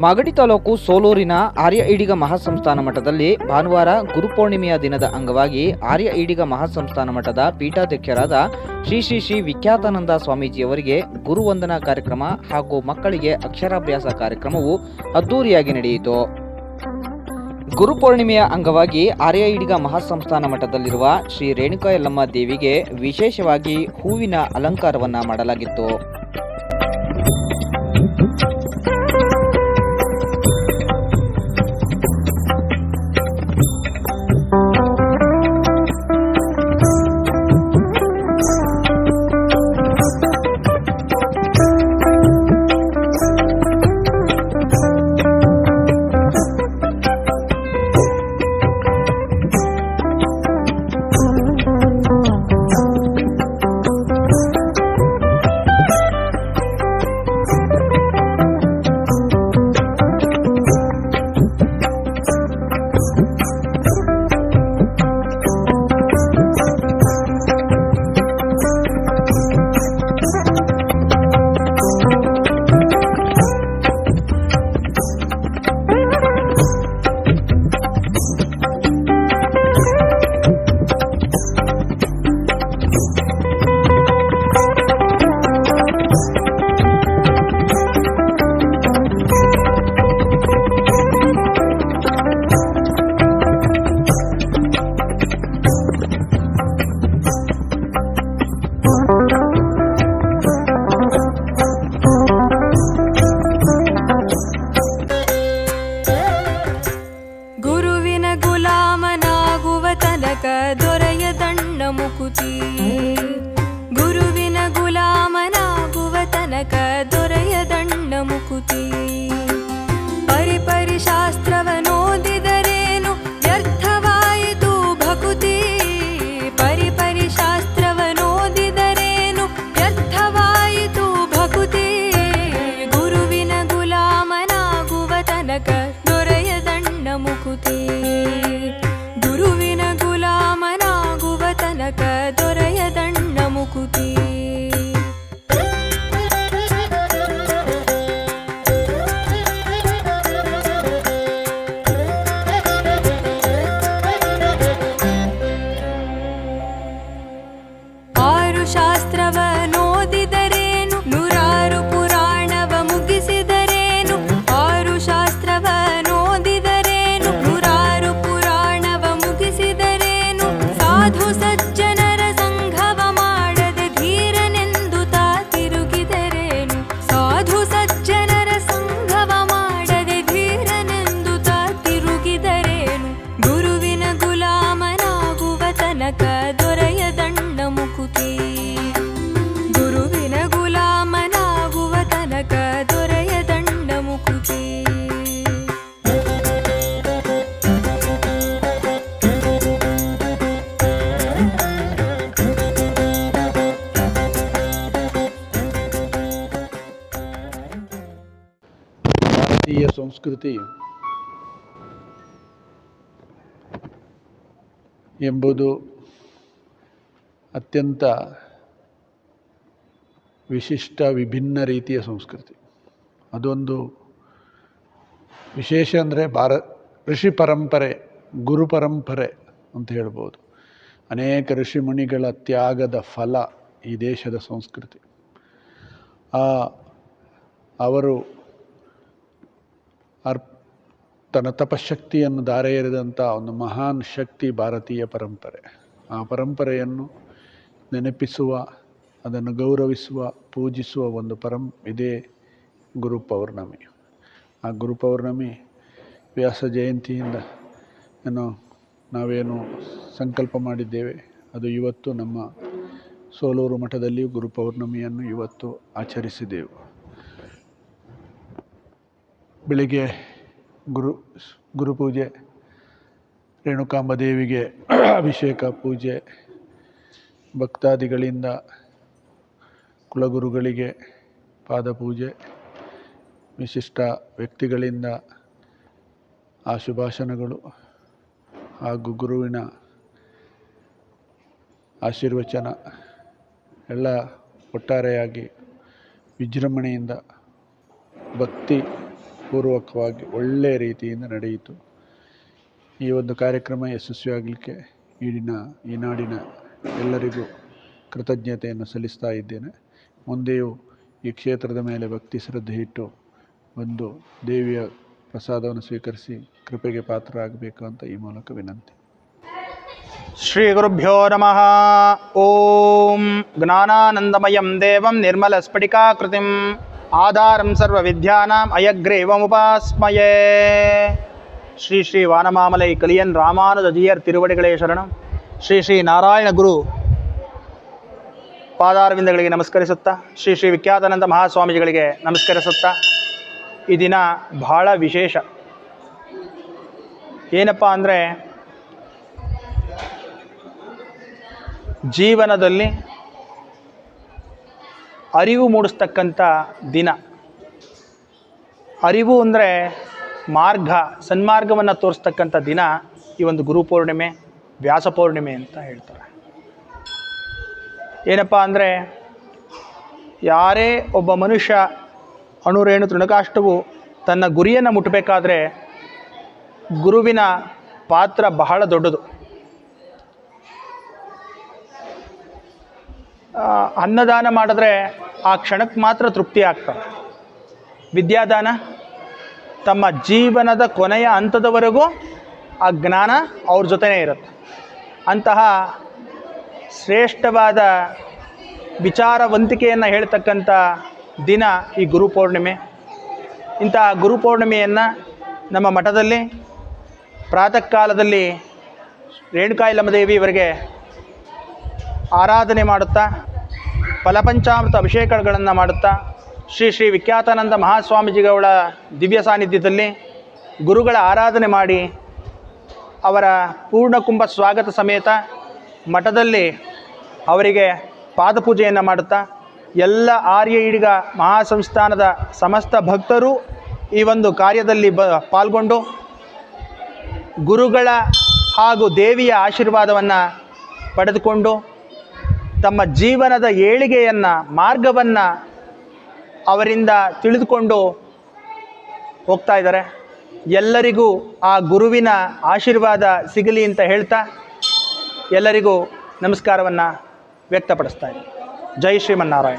ಮಾಗಡಿ ತಾಲೂಕು ಸೋಲೂರಿನ ಆರ್ಯ ಈಡಿಗ ಮಹಾಸಂಸ್ಥಾನ ಮಠದಲ್ಲಿ ಭಾನುವಾರ ಗುರುಪೂರ್ಣಿಮೆಯ ದಿನದ ಅಂಗವಾಗಿ ಆರ್ಯ ಈಡಿಗ ಮಹಾಸಂಸ್ಥಾನ ಮಠದ ಪೀಠಾಧ್ಯಕ್ಷರಾದ ಶ್ರೀ ಶ್ರೀ ಶ್ರೀ ವಿಖ್ಯಾತಾನಂದ ಸ್ವಾಮೀಜಿಯವರಿಗೆ ಗುರುವಂದನಾ ಕಾರ್ಯಕ್ರಮ ಹಾಗೂ ಮಕ್ಕಳಿಗೆ ಅಕ್ಷರಾಭ್ಯಾಸ ಕಾರ್ಯಕ್ರಮವು ಅದ್ದೂರಿಯಾಗಿ ನಡೆಯಿತು. ಗುರುಪೂರ್ಣಿಮೆಯ ಅಂಗವಾಗಿ ಆರ್ಯ ಈಡಿಗ ಮಹಾಸಂಸ್ಥಾನ ಮಠದಲ್ಲಿರುವ ಶ್ರೀ ರೇಣುಕಾ ಯಲ್ಲಮ್ಮ ದೇವಿಗೆ ವಿಶೇಷವಾಗಿ ಹೂವಿನ ಅಲಂಕಾರವನ್ನು ಮಾಡಲಾಗಿತ್ತು. శాస్త్రవ ಮುಕುತಿ. ಗುರುವಿನ ಗುಲಾಮನಾಗುವ ತನಕ ದೊರೆಯದಣ್ಣ ಮುಕುತಿ. ಭಾರತೀಯ ಸಂಸ್ಕೃತಿ ಎಂಬುದು ಅತ್ಯಂತ ವಿಶಿಷ್ಟ, ವಿಭಿನ್ನ ರೀತಿಯ ಸಂಸ್ಕೃತಿ. ಅದೊಂದು ವಿಶೇಷ ಅಂದರೆ ಭಾರ, ಋಷಿ ಪರಂಪರೆ, ಗುರು ಪರಂಪರೆ ಅಂತ ಹೇಳ್ಬೋದು. ಅನೇಕ ಋಷಿಮುನಿಗಳ ತ್ಯಾಗದ ಫಲ ಈ ದೇಶದ ಸಂಸ್ಕೃತಿ. ಆ, ಅವರು ಅರ್, ತನ್ನ ತಪಶಕ್ತಿಯನ್ನು ಧಾರೆ ಎರೆದಂಥ ಒಂದು ಮಹಾನ್ ಶಕ್ತಿ ಭಾರತೀಯ ಪರಂಪರೆ. ಆ ಪರಂಪರೆಯನ್ನು ನೆನಪಿಸುವ, ಅದನ್ನು ಗೌರವಿಸುವ, ಪೂಜಿಸುವ ಒಂದು ಪರಂ ಇದೇ ಗುರು ಪೌರ್ಣಮಿ. ಆ ಗುರು ಪೌರ್ಣಮಿ ವ್ಯಾಸ ಜಯಂತಿಯಿಂದ ಏನು ನಾವೇನು ಸಂಕಲ್ಪ ಮಾಡಿದ್ದೇವೆ, ಅದು ಇವತ್ತು ನಮ್ಮ ಸೋಲೂರು ಮಠದಲ್ಲಿಯೂ ಗುರು ಪೌರ್ಣಮಿಯನ್ನು ಇವತ್ತು ಆಚರಿಸಿದೆವು. ಬೆಳಿಗ್ಗೆ ಗುರು ಗುರುಪೂಜೆ ರೇಣುಕಾಂಬ ದೇವಿಗೆ ಅಭಿಷೇಕ ಪೂಜೆ ಭಕ್ತಾದಿಗಳಿಂದ ಕುಲಗುರುಗಳಿಗೆ ಪಾದಪೂಜೆ, ವಿಶಿಷ್ಟ ವ್ಯಕ್ತಿಗಳಿಂದ ಆಶುಭಾಷಣಗಳು ಹಾಗೂ ಗುರುವಿನ ಆಶೀರ್ವಚನ ಎಲ್ಲ ಒಟ್ಟಾರೆಯಾಗಿ ವಿಜೃಂಭಣೆಯಿಂದ ಭಕ್ತಿ ಪೂರ್ವಕವಾಗಿ ಒಳ್ಳೆಯ ರೀತಿಯಿಂದ ನಡೆಯಿತು. ಈ ಒಂದು ಕಾರ್ಯಕ್ರಮ ಯಶಸ್ವಿಯಾಗಲಿಕ್ಕೆ ಈಡಿನ, ಈ ನಾಡಿನ ಎಲ್ಲರಿಗೂ ಕೃತಜ್ಞತೆಯನ್ನು ಸಲ್ಲಿಸ್ತಾ ಇದ್ದೇನೆ. ಮುಂದೆಯೂ ಈ ಕ್ಷೇತ್ರದ ಮೇಲೆ ಭಕ್ತಿ ಶ್ರದ್ಧೆ ಇಟ್ಟು ಒಂದು ದೇವಿಯ ಪ್ರಸಾದವನ್ನು ಸ್ವೀಕರಿಸಿ ಕೃಪೆಗೆ ಪಾತ್ರರಾಗಬೇಕು ಅಂತ ಈ ಮೂಲಕ ವಿನಂತಿ. ಶ್ರೀ ಗುರುಭ್ಯೋ ನಮಃ. ಓಂ ಜ್ಞಾನಾನಂದಮಯಂ ದೇವಂ ನಿರ್ಮಲ ಸ್ಫಟಿಕಾಕೃತಿ ಆಧಾರಂ ಸರ್ವ ವಿದ್ಯಾನಾಂ ಅಯಗ್ರೇವಮುಪಾಸ್ಮಯೇ. ಶ್ರೀ ಶ್ರೀ ವಾನಮಾಮಲೈ ಕಲಿಯನ್ ರಾಮಾನುಜಜಿಯರ್ ತಿರುವಡಿಗಳೇ ಶರಣಂ. ಶ್ರೀ ಶ್ರೀ ನಾರಾಯಣ ಗುರು ಪಾದಾರವಿಂದಗಳಿಗೆ ನಮಸ್ಕರಿಸುತ್ತಾ, ಶ್ರೀ ಶ್ರೀ ವಿಖ್ಯಾತಾನಂದ ಮಹಾಸ್ವಾಮೀಜಿಗಳಿಗೆ ನಮಸ್ಕರಿಸುತ್ತಾ, ಈ ದಿನ ಬಹಳ ವಿಶೇಷ. ಏನಪ್ಪ ಅಂದರೆ, ಜೀವನದಲ್ಲಿ ಅರಿವು ಮೂಡಿಸ್ತಕ್ಕಂಥ ದಿನ. ಅರಿವು ಅಂದರೆ ಮಾರ್ಗ, ಸನ್ಮಾರ್ಗವನ್ನು ತೋರಿಸ್ತಕ್ಕಂಥ ದಿನ ಈ ಒಂದು ಗುರುಪೂರ್ಣಿಮೆ ವ್ಯಾಸ ಪೌರ್ಣಿಮೆ ಅಂತ ಹೇಳ್ತಾರೆ. ಏನಪ್ಪ ಅಂದರೆ, ಯಾರೇ ಒಬ್ಬ ಮನುಷ್ಯ ಅಣುರೇಣು ತೃಣಕಾಷ್ಟವು ತನ್ನ ಗುರಿಯನ್ನು ಮುಟ್ಟಬೇಕಾದ್ರೆ ಗುರುವಿನ ಪಾತ್ರ ಬಹಳ ದೊಡ್ಡದು. ಅನ್ನದಾನ ಮಾಡಿದ್ರೆ ಆ ಕ್ಷಣಕ್ಕೆ ಮಾತ್ರ ತೃಪ್ತಿ ಆಗ್ತಾರೆ ವಿದ್ಯಾದಾನ, ತಮ್ಮ ಜೀವನದ ಕೊನೆಯ ಹಂತದವರೆಗೂ ಆ ಜ್ಞಾನ ಅವ್ರ ಜೊತೆನೇ ಇರುತ್ತೆ. ಅಂತಹ ಶ್ರೇಷ್ಠವಾದ ವಿಚಾರವಂತಿಕೆಯನ್ನು ಹೇಳ್ತಕ್ಕಂಥ ದಿನ ಈ ಗುರುಪೌರ್ಣಿಮೆ ಇಂತಹ ಗುರುಪೌರ್ಣಿಮೆಯನ್ನು ನಮ್ಮ ಮಠದಲ್ಲಿ, ಪ್ರಾತಃ ಕಾಲದಲ್ಲಿ ರೇಣುಕಾಯಲಮ್ಮ ಇವರಿಗೆ ಆರಾಧನೆ ಮಾಡುತ್ತಾ, ಫಲಪಂಚಾಮೃತ ಅಭಿಷೇಕಗಳನ್ನು ಮಾಡುತ್ತಾ, ಶ್ರೀ ಶ್ರೀ ವಿಖ್ಯಾತಾನಂದ ಮಹಾಸ್ವಾಮೀಜಿಗಳ ದಿವ್ಯ ಸಾನ್ನಿಧ್ಯದಲ್ಲಿ ಗುರುಗಳ ಆರಾಧನೆ ಮಾಡಿ ಅವರ ಪೂರ್ಣಕುಂಭ ಸ್ವಾಗತ ಸಮೇತ ಮಠದಲ್ಲಿ ಅವರಿಗೆ ಪಾದಪೂಜೆಯನ್ನು ಮಾಡುತ್ತಾ ಎಲ್ಲ ಆರ್ಯ ಈಡಿಗ ಮಹಾಸಂಸ್ಥಾನದ ಸಮಸ್ತ ಭಕ್ತರು ಈ ಒಂದು ಕಾರ್ಯದಲ್ಲಿ ಬ ಪಾಲ್ಗೊಂಡು ಗುರುಗಳ ಹಾಗೂ ದೇವಿಯ ಆಶೀರ್ವಾದವನ್ನು ಪಡೆದುಕೊಂಡು ತಮ್ಮ ಜೀವನದ ಏಳಿಗೆಯನ್ನು, ಮಾರ್ಗವನ್ನು ಅವರಿಂದ ತಿಳಿದುಕೊಂಡು ಹೋಗ್ತಾ ಇದ್ದಾರೆ. ಎಲ್ಲರಿಗೂ ಆ ಗುರುವಿನ ಆಶೀರ್ವಾದ ಸಿಗಲಿ ಅಂತ ಹೇಳ್ತಾ ಎಲ್ಲರಿಗೂ ನಮಸ್ಕಾರವನ್ನು ವ್ಯಕ್ತಪಡಿಸ್ತಾ ಇದ್ದೀನಿ. ಜೈ ಶ್ರೀಮನ್ನಾರಾಯಣ